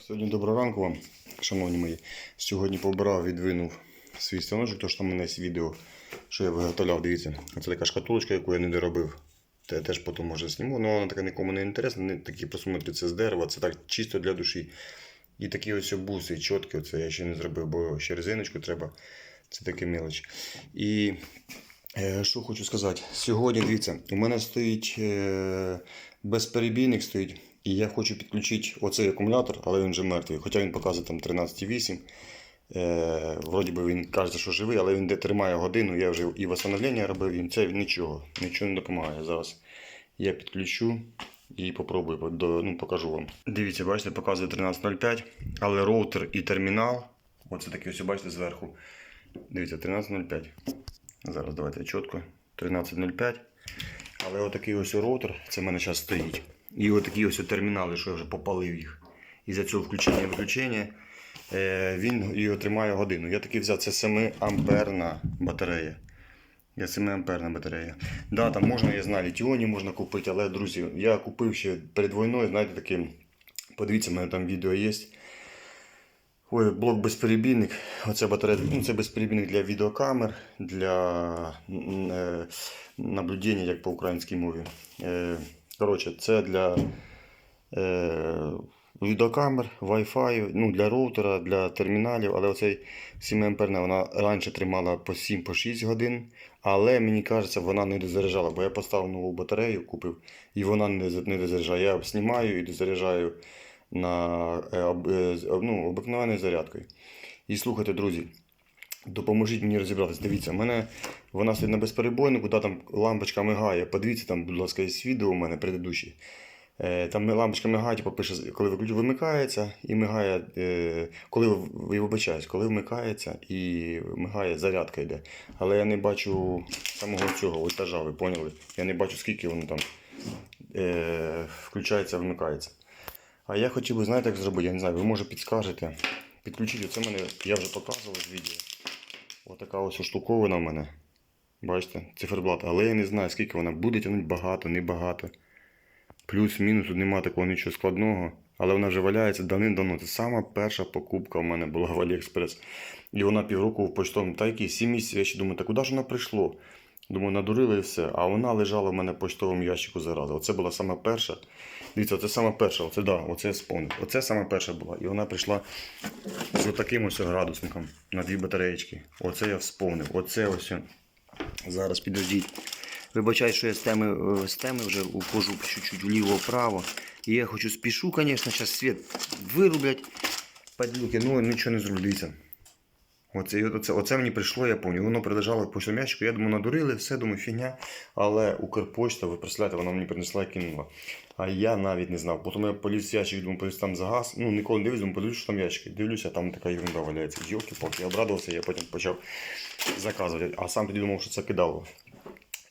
Сьогодні доброго ранку вам, шановні мої. Сьогодні побирав, відвинув свій станочок, то що там у мене є відео, що я виготовляв. Дивіться, це така шкатулочка, яку я не доробив. Те теж потім може зніму, але вона така нікому не інтересна. Не такі просунути це з дерева, це так чисто для душі. І такі ось буси чіткі, оце я ще не зробив, бо ще резиночку треба. Це таке мелоч. І е, що хочу сказати. Сьогодні, дивіться, у мене стоїть е, безперебійник стоїть. І я хочу підключити оцей акумулятор, але він вже мертвий. Хоча він показує там 13,8. Е, вроді би він каже, що живий, але він де тримає годину. Я вже і восстановлення робив, і це нічого, нічого не допомагає. Зараз я підключу і попробую ну, покажу вам. Дивіться, бачите, показує 13.05, але роутер і термінал. Оце такий ось, бачите, зверху. Дивіться, 13.05. Зараз давайте чітко. 13.05. Але отакий ось роутер, це в мене зараз стоїть. І отакі ось термінали, що я вже попалив їх. І за цього включення і виключення е, він його тримає годину. Я таки взяв це 7 амперна батарея. Я 7 амперна батарея. Да, там можна, я знаю, літіоні можна купити, але, друзі, я купив ще перед війною, знаєте, таким. Подивіться, в мене там відео є. Ой, блок безперебійник. Оце батарея, ну, це безперебійник для відеокамер, для е, наблюдення, як по українській мові. Е, коротше, це для е, відеокамер, Wi-Fi, ну, для роутера, для терміналів. Але оцей 7 амперна вона раніше тримала по 7-6 годин. Але мені кажеться, вона не дозаряджала, бо я поставив нову батарею, купив, і вона не, дозаряджає. Я знімаю і дозаряджаю на е, е, ну, обикновеною зарядкою. І слухайте, друзі, допоможіть мені розібратися. Дивіться, в мене вона стоїть на безперебойнику, да, там лампочка мигає. Подивіться, там, будь ласка, є відео у мене предыдущі. Е, Там лампочка мигає, типу, пише, коли вимикається і мигає, е, коли вибачаюсь, коли вмикається і мигає, зарядка йде. Але я не бачу самого цього етажа, ви поняли? Я не бачу, скільки воно там е, включається, вмикається. А я хотів би, знаєте, як зробити? Я не знаю, ви може підскажете. Підключити. Оце мене, я вже показував в відео. Отака ось штуковина в мене. Бачите, циферблат. Але я не знаю, скільки вона буде тягнути багато, небагато. Плюс-мінус, тут немає такого нічого складного. Але вона вже валяється давним-давно. Це сама перша покупка в мене була в Аліекспрес. І вона півроку в почтовому. Та які 7 місяців. Я ще думаю, та куди ж вона прийшло? Думаю, надурили і все. А вона лежала в мене в почтовому ящику зараза. Оце була сама перша. Дивіться, це сама перша. Оце да, оце я. Оце сама перша була. І вона прийшла з таким ось градусником на дві батареєчки. Оце я вспомнив. Оце ось. Зараз підождіть. Вибачайте, що я з теми, е, з теми вже ухожу чуть-чуть вліво-вправо. І я хочу спішу, звісно, зараз світ вирублять. Падлюки, ну нічого не зроблю, дивіться. Оце, оце, оце мені прийшло, я пам'ятаю. Воно прилежало по ящику. Я думаю, надурили, все, думаю, фігня. Але Укрпочта, ви представляєте, вона мені принесла і кинула. А я навіть не знав. Потім я поліз ящик, думаю, поліз там за газ. Ну, ніколи не дивлюсь, думаю, подивлюсь, що там ящики. Дивлюся, там така ерунда валяється. йолки палки я обрадувався, я потім почав заказувати. А сам тоді думав, що це кидало.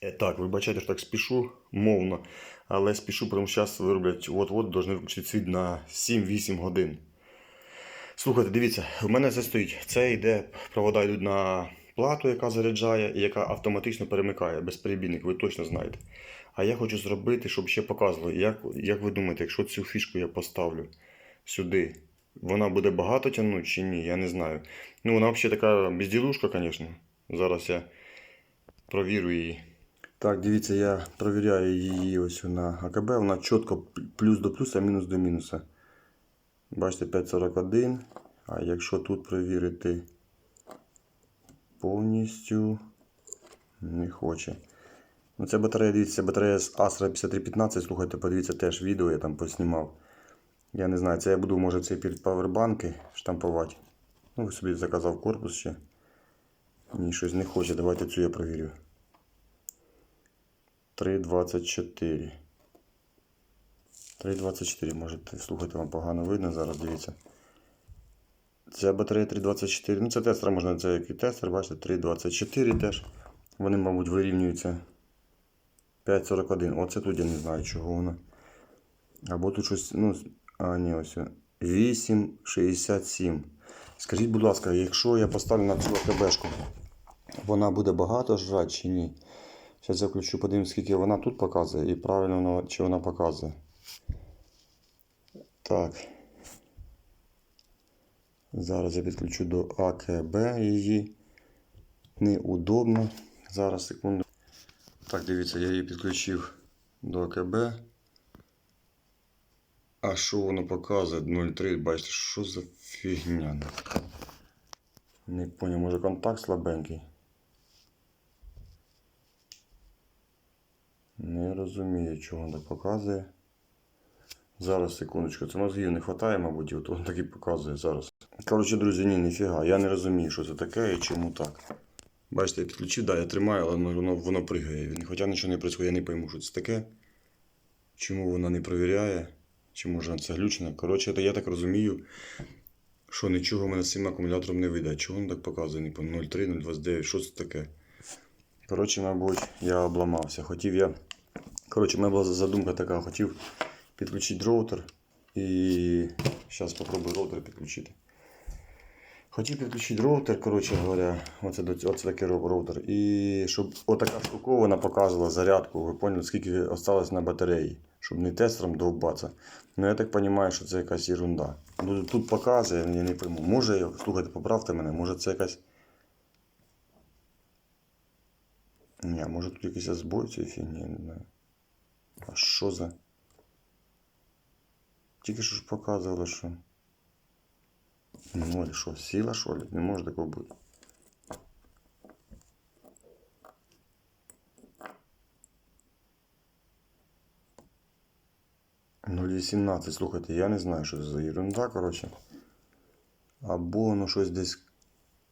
Е, Так, вибачайте, що так спішу, мовно. Але спішу, тому що зараз вироблять от-от, повинні виключити світ на 7-8 годин. Слухайте, дивіться, в мене це стоїть. Це йде, провода йдуть на плату, яка заряджає і яка автоматично перемикає безперебійник, ви точно знаєте. А я хочу зробити, щоб ще показувало, як, як ви думаєте, якщо цю фішку я поставлю сюди, вона буде багато тягнути чи ні, я не знаю. Ну, вона взагалі така безділушка, звісно. Зараз я провірю її. Так, дивіться, я провіряю її ось на АКБ. Вона чітко плюс до плюса, мінус до мінуса. Бачите, 5,41. А якщо тут перевірити повністю не хоче. Ну, це батарея, дивіться, батарея з Astra 5315. Слухайте, подивіться теж відео, я там поснімав. Я не знаю, це я буду, може, це під павербанки штампувати. Ну, собі заказав корпус ще. Ні, щось не хоче. Давайте цю я провірю. 3,24. 3,24, може, слухайте, вам погано видно зараз, дивіться. Ця батарея 3,24. Ну, це тестер, можна, це який тестер, бачите, 3,24 теж. Вони, мабуть, вирівнюються 5,41. Оце тут я не знаю, чого вона. Або тут щось, ну, а, ні, ось. 8,67. Скажіть, будь ласка, якщо я поставлю на цю АКБшку, вона буде багато жрати чи ні? Зараз я включу, подивимось, скільки вона тут показує і правильно вона, чи вона показує. Так. Зараз я підключу до АКБ її. Неудобно. Зараз секунду. Так, дивіться, я її підключив до АКБ. А що воно показує? 0,3, бачите, що за фігня? Не понял, може контакт слабенький? Не розумію, чого так показує. Зараз, секундочку, це мозгів не вистачає, мабуть, от він так і показує зараз. Коротше, друзі, ні, ніфіга. Я не розумію, що це таке і чому так. Бачите, я підключив, да, я тримаю, але воно, воно, воно пригає. Хоча нічого не відбувається, я не пойму, що це таке. Чому вона не перевіряє, чи може це глючно. Коротше, я так розумію, що нічого мене з цим акумулятором не вийде. Чого він так показує? Не пам'ятаю, 0,3, 0,29, що це таке? Коротше, мабуть, я обламався. Хотів я. Коротше, в мене була задумка така, хотів підключити роутер і. Зараз спробую роутер підключити. Хотів підключити роутер, коротше говоря, оце, оце такий роутер. І щоб отака штуковина показувала зарядку, ви поняли, скільки осталось на батареї, щоб не тестером довбатися. Ну я так розумію, що це якась ерунда. Ну, тут показує, я не пойму. Може, слухайте, поправте мене, може це якась. Ні, може тут якийсь збой цієї фігні, я не знаю. А що за. Тільки що ж показувало, що. Ну, що, сила, що ли? Не може такого бути. Ну, 18, слухайте, я не знаю, що це за ерунда, коротше. Або воно щось десь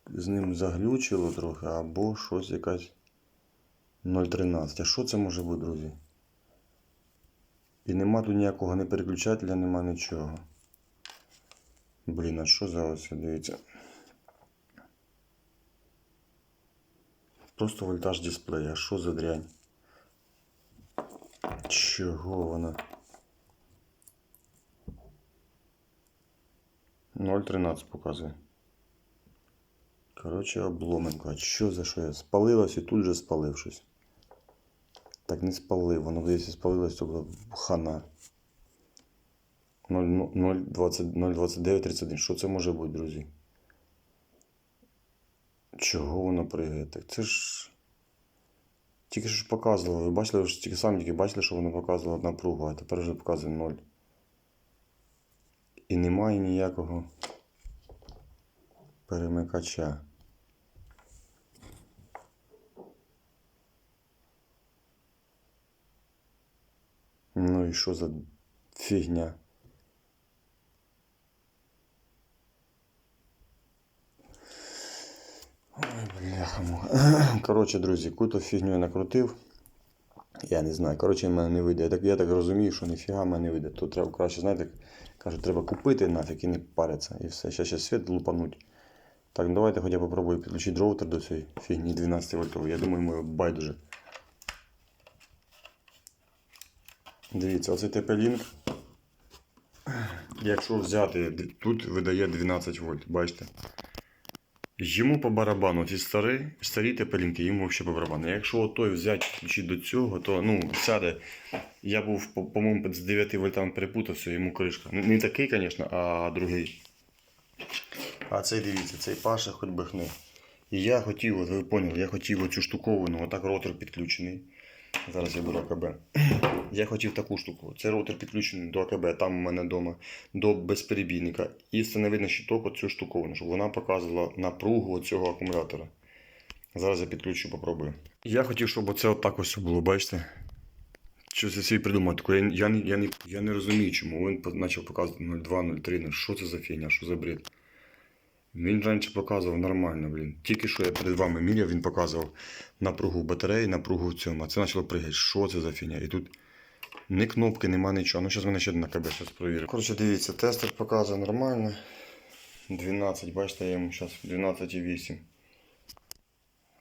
з ним заглючило трохи, або щось якась 0,13. А що це може бути, друзі? І нема тут ніякого не переключателя, нема нічого. Блін, а що за ось, дивіться. Просто вольтаж дисплея. А що за дрянь? Чого вона? 0,13 показує. Коротше, обломенко. А що за що я? Спалилось і тут же спалив щось. Так не спалив, воно десь спалилось, то була хана. 0,2931. Що це може бути, друзі? Чого воно пригає? Так це ж. Тільки що ж показувало. Ви бачили, ви ж тільки самі тільки бачили, що воно показувало напругу, а тепер вже показує 0. І немає ніякого перемикача. Ну і що за фігня? Ой, бляха. Коротше, друзі, яку-то фігню я накрутив. Я не знаю. Коротше, мене не вийде. Я так, я так розумію, що ніфіга мене не вийде. То треба краще, знаєте, кажуть, треба купити нафіг і не париться. І все. Ще ще світ лупануть. Так, давайте хоча б попробую підключити роутер до цієї фігні 12 вольтової. Я думаю, ми байдуже. Дивіться, оцей TP-Link. Якщо взяти, тут видає 12 вольт, бачите? Йому по барабану ці старі, старі TP-Link, йому взагалі по барабану. Якщо той взяти включити до цього, то ну, сяде. Я був, по- по-моєму, з 9 вольтами перепутався, йому кришка. Не, не такий, звісно, а другий. А цей дивіться, цей Паша хоч би хни. І я хотів, от ви поняли, я хотів оцю штуковину, отак ротор підключений. Зараз я беру АКБ. Я хотів таку штуку. Цей роутер підключений до АКБ, там у мене вдома, до безперебійника. І встановити щиток оцю штуковину, щоб вона показувала напругу цього акумулятора. Зараз я підключу, попробую. Я хотів, щоб оце отак ось було, бачите? Щось я собі придумав. Я, я, не- я, не, я не розумію, чому він почав показувати 0,2, 0,3. ну, Що це за фігня, що за бред? Він раніше показував нормально, блін. Тільки що я перед вами міряв, він показував напругу батареї, напругу в цьому. А це почало пригати. Що це за фігня? І тут ні кнопки, нема нічого. Ну, зараз мене ще на КБ щось провірю. Коротше, дивіться, тестер показує нормально. 12, бачите, я йому зараз 12,8.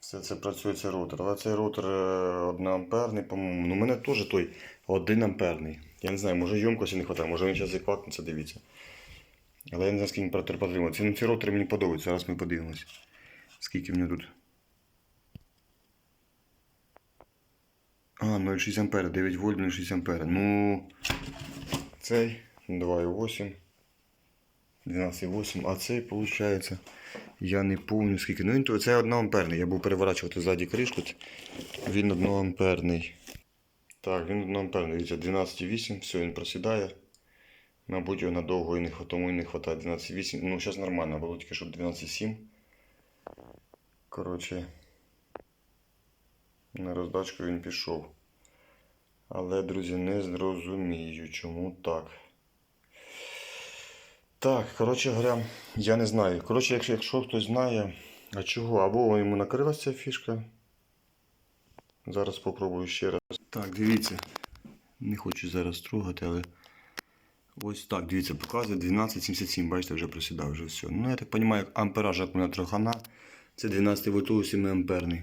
Все це працює цей роутер. Але цей роутер 1 амперний, по-моєму. Ну, у мене теж той 1 амперний. Я не знаю, може ємкості не вистачає, може він зараз і дивіться. Але я не знаю, скільки протер потрібно. Ці, ці роутери мені подобаються. Зараз ми подивимось. Скільки в нього тут. А, 0,6 ампера, 9 вольт, 0,6 ампера. Ну, цей 2,8. 12,8. А цей, виходить, я не пам'ятаю скільки. Ну це 1 амперний. Я був переворачувати ззаді кришку. Він 1 амперний. Так, він 1 амперний. Дивіться, 12,8. Все, він просідає. Мабуть, його надовго і не тому і не вистачає 12,8. Ну, зараз нормально, було тільки щоб 12,7. Коротше, на роздачку він пішов. Але, друзі, не зрозумію, чому так. Так, коротше говоря, я не знаю. Коротше, якщо, якщо хтось знає, а чого, або йому накрилася ця фішка. Зараз спробую ще раз. Так, дивіться. Не хочу зараз трогати, але. Ось так, дивіться, показує 1277, бачите, вже просідав, вже все. Ну, я так розумію, ампераж акумулятора хана. Це 12 вольтовий 7 амперний.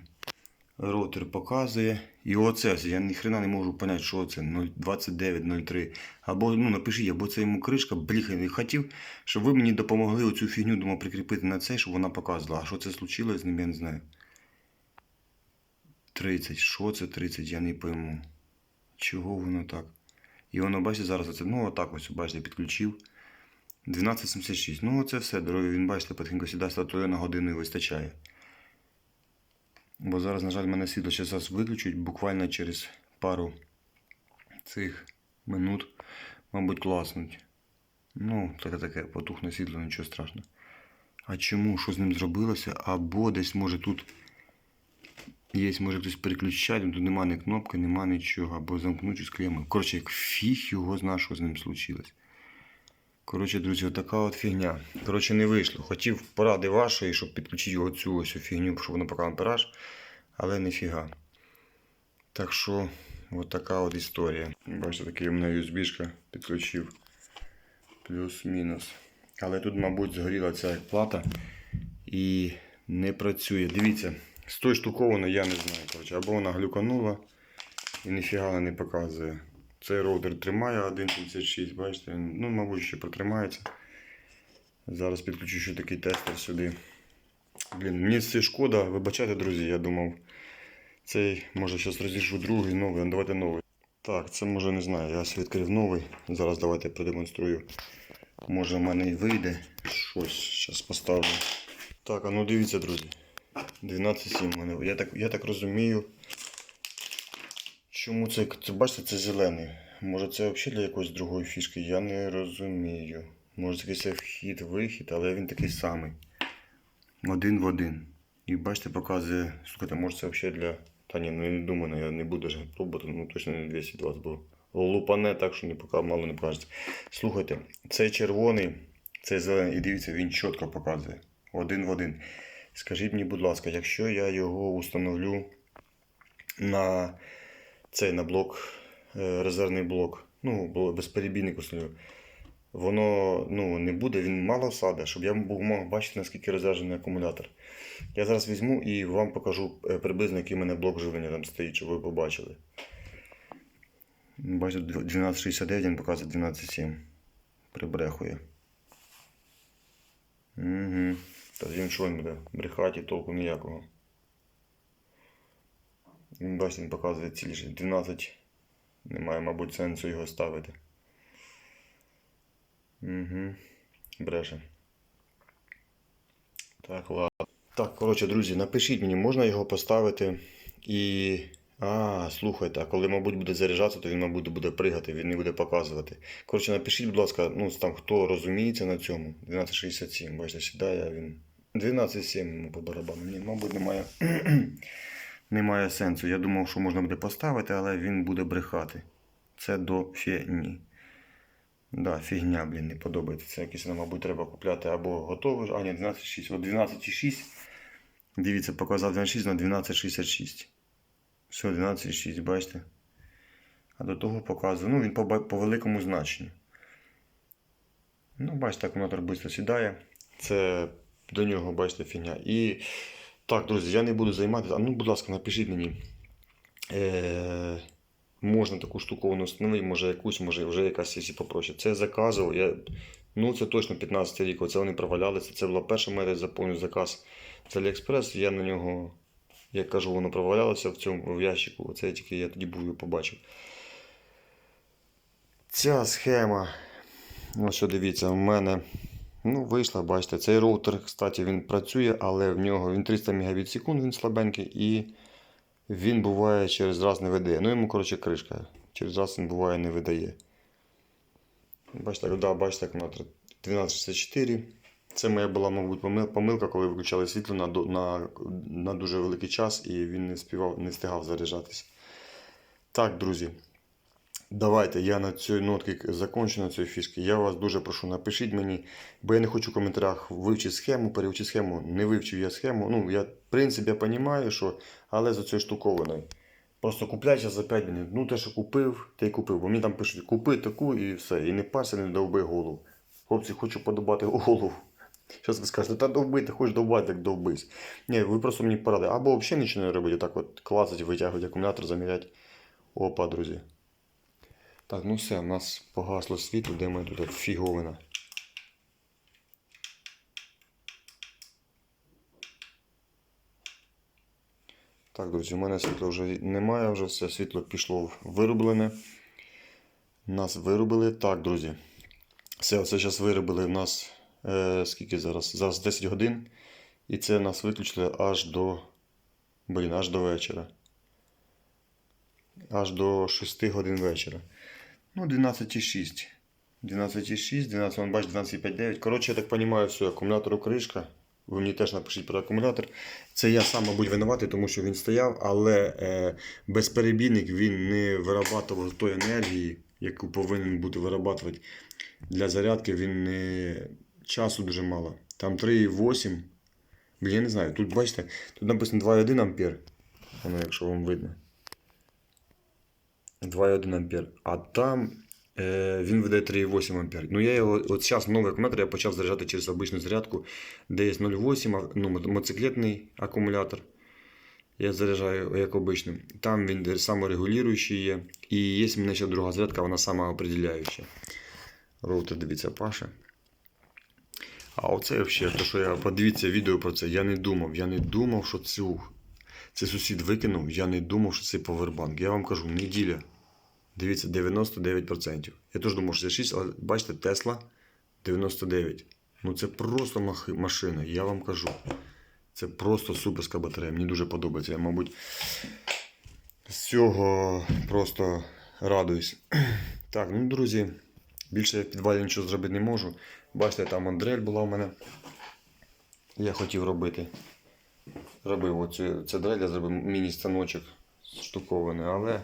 Ротор показує. І оце, я ніхрена не можу зрозуміти, що це 0,2903. Або ну, напишіть, або це йому кришка, бліха, не хотів, щоб ви мені допомогли оцю фігню думав, прикріпити на цей, щоб вона показувала. А що це случилось з ним, я не знаю. 30. Що це 30, я не пойму. Чого воно так? І воно, бачите, зараз оце, ну отак ось, бачите, підключив. 1276. Ну, оце все, дорогі, він, бачите, потихеньку сідає, статує на годину і вистачає. Бо зараз, на жаль, мене світло ще зараз виключать буквально через пару цих минут, мабуть, класнуть. Ну, таке таке, потухне світло, нічого страшного. А чому? Що з ним зробилося? Або десь може тут є, може хтось переключати, тут нема ні кнопки, нема нічого, або замкнуть з клемою. Коротше, як фіг його зна, що з ним случилось. Коротше, друзі, отака от фігня. Коротше, не вийшло. Хотів поради вашої, щоб підключити оцю ось фігню, щоб воно показало ампераж, але ніфіга. Так що, от така от історія. Бачите, такий у мене USB-шка підключив. Плюс-мінус. Але тут, мабуть, згоріла ця плата і не працює. Дивіться, з тої штуковини я не знаю. Коротше, або вона глюканула і ніфіга не показує. Цей роутер тримає 1.36, бачите, ну, мабуть, ще протримається. Зараз підключу ще такий тестер сюди. Блін, мені це шкода, вибачайте, друзі, я думав. Цей, може, зараз розріжу другий, новий, ну, давайте новий. Так, це може не знаю, я відкрив новий. Зараз давайте продемонструю. Може в мене і вийде щось. Зараз поставлю. Так, а ну дивіться, друзі. 12.7 в мене. Я так, я так розумію. Чому це, це бачите, це зелений? Може це взагалі для якоїсь другої фішки? Я не розумію. Може це якийсь вхід, вихід, але він такий самий. Один в один. І бачите, показує. Слухайте, може це взагалі для. Та ні, ну я не думаю, я не буду ж пробувати, ну точно не 220, бо лупане так, що не пока, мало не покажеться. Слухайте, цей червоний, цей зелений, і дивіться, він чітко показує. Один в один. Скажіть мені, будь ласка, якщо я його установлю на цей на блок, е, резервний блок, ну, безперебійник установлю, воно ну, не буде, він мало всаде, щоб я мог бачити, наскільки розряджений акумулятор. Я зараз візьму і вам покажу е, приблизно, який в мене блок живлення там стоїть, щоб ви побачили. Бачите, 1269 він показує 12,7. Прибрехує. Угу. Та він що він буде? Брехати толку ніякого. Він бачите, він показує ціліше 12. Немає, мабуть, сенсу його ставити. Угу. Бреше. Так, ладно. Так, коротше, друзі, напишіть мені, можна його поставити і. А, слухайте, а коли, мабуть, буде заряджатися, то він, мабуть, буде пригати, він не буде показувати. Коротше, напишіть, будь ласка, ну, там, хто розуміється на цьому. 1267, бачите, сідає, а він. 12,7 йому по барабану. Ні, мабуть, немає. немає сенсу. Я думав, що можна буде поставити, але він буде брехати. Це до фігні. Да, фігня, блін, не подобається. Це якийсь, ну, мабуть, треба купляти або готовий. А, ні, 12,6. От 12,6. Дивіться, показав 12,6 на 12,66. Все, 12,6, бачите? А до того показує. Ну, він по, по великому значенню. Ну, бачите, акумулятор швидко сідає. Це до нього, бачите, фігня. І так, друзі, я не буду займатися. Ну, будь ласка, напишіть мені. Е- можна таку штуковину встановити, може якусь, може вже якась якщо попроще. Це заказував. Я, ну, це точно 15 рік. Оце вони провалялися. Це була перша моя заповню заказ з Aliexpress. Я на нього, як кажу, воно провалялося в цьому в ящику. Оце тільки я тоді був і побачив. Ця схема. Що дивіться, у мене Ну, вийшла, бачите. Цей роутер, кстати, він працює, але в нього він 300 Мбіт секунд, він слабенький, і він буває через раз не видає. Ну, йому, коротше, кришка. Через раз він буває не видає. Бачите, да, бачите, акумулятор 1264. Це моя була, мабуть, помилка, коли виключали світло на, на, на дуже великий час і він не, співав, не встигав заряджатися. Так, друзі. Давайте я на цій нотці закончу на цій фішці. Я вас дуже прошу, напишіть мені, бо я не хочу в коментарях вивчити схему, перевчити схему. Не вивчив я схему. Ну, я, в принципі, я розумію, що, але за цією штуковиною. Просто купляй за 5 минут. Ну, те, що купив, те й купив. Бо мені там пишуть, купи таку і все. І не парся, не довби голову. Хлопці, хочу подобати голову. Зараз ви скажете, та довби, ти хочеш довбати, так довбись. Ні, ви просто мені поради. Або взагалі нічого не робити, так от клацать, витягувати акумулятор, заміряти. Опа, друзі. Так, ну все, у нас погасло світло, де ми тут фіговина. Так, друзі, у мене світла вже немає, вже все світло пішло в вироблене. Нас виробили. Так, друзі. Все, оце зараз виробили в нас е, скільки зараз? Зараз 10 годин. І це нас виключили аж до. Блін, аж до вечора. Аж до 6 годин вечора. Ну, 12,6. 12,6, 12, вон, бач, 12,59. Коротше, я так розумію, все, акумулятору кришка. Ви мені теж напишіть про акумулятор. Це я сам, мабуть, винуватий, тому що він стояв, але е, безперебійник він не вирабатував тої енергії, яку повинен бути вирабатувати для зарядки. Він не часу дуже мало. Там 3,8. Блін, я не знаю. Тут бачите, тут написано 2,1 ампер. Воно, якщо вам видно. 2,1 ампер. А там е, він видає 3,8 ампер. Ну я його от зараз новий акумулятор я почав заряджати через обичну зарядку, де є 0,8, а- ну, мо- мотоциклетний акумулятор. Я заряджаю як обичним. Там він саморегулюючий є. І є в мене ще друга зарядка, вона самоопределяюча. Роутер, дивіться, Паша. А оце взагалі, то що я подивіться відео про це, я не думав. Я не думав, що цю, це сусід викинув, я не думав, що це повербанк. Я вам кажу, неділя. Дивіться, 99%. Я теж думав, що це 6, але бачите, Тесла 99. Ну це просто машина, я вам кажу. Це просто суперська батарея. Мені дуже подобається. Я, мабуть, з цього просто радуюсь. Так, ну, друзі, більше я в підвалі нічого зробити не можу. Бачите, там Андрель була у мене. Я хотів робити. Робив оцю це дрель, я зробив міні-станочок штукований, але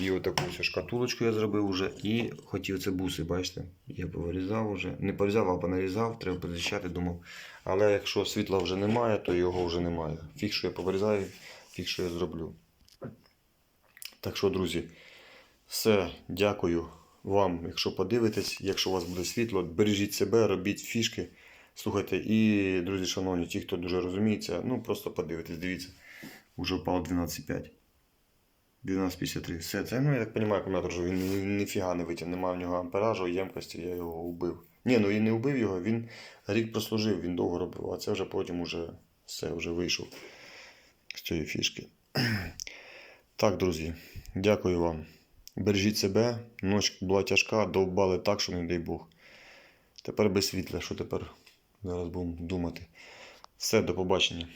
і отаку ось шкатулочку я зробив вже. І хотів це буси, бачите? Я повирізав вже. Не порізав, а понарізав, треба позичати, думав. Але якщо світла вже немає, то його вже немає. Фіг, що я повирізаю, фіг, що я зроблю. Так що, друзі, все, дякую вам, якщо подивитесь, якщо у вас буде світло, бережіть себе, робіть фішки. Слухайте, і, друзі, шановні, ті, хто дуже розуміється, ну просто подивитесь, дивіться, уже впав 12,5. 12,53. Все, це, ну я так розумію, акумулятор, що він ніфіга не витяг, немає в нього амперажу, ємкості, я його убив. Ні, ну і не убив його, він рік прослужив, він довго робив, а це вже потім уже все, вже вийшов з цієї фішки. Так, друзі, дякую вам. Бережіть себе. Ніч була тяжка, довбали так, що не дай Бог. Тепер без світла, що тепер зараз будемо думати. Все, до побачення.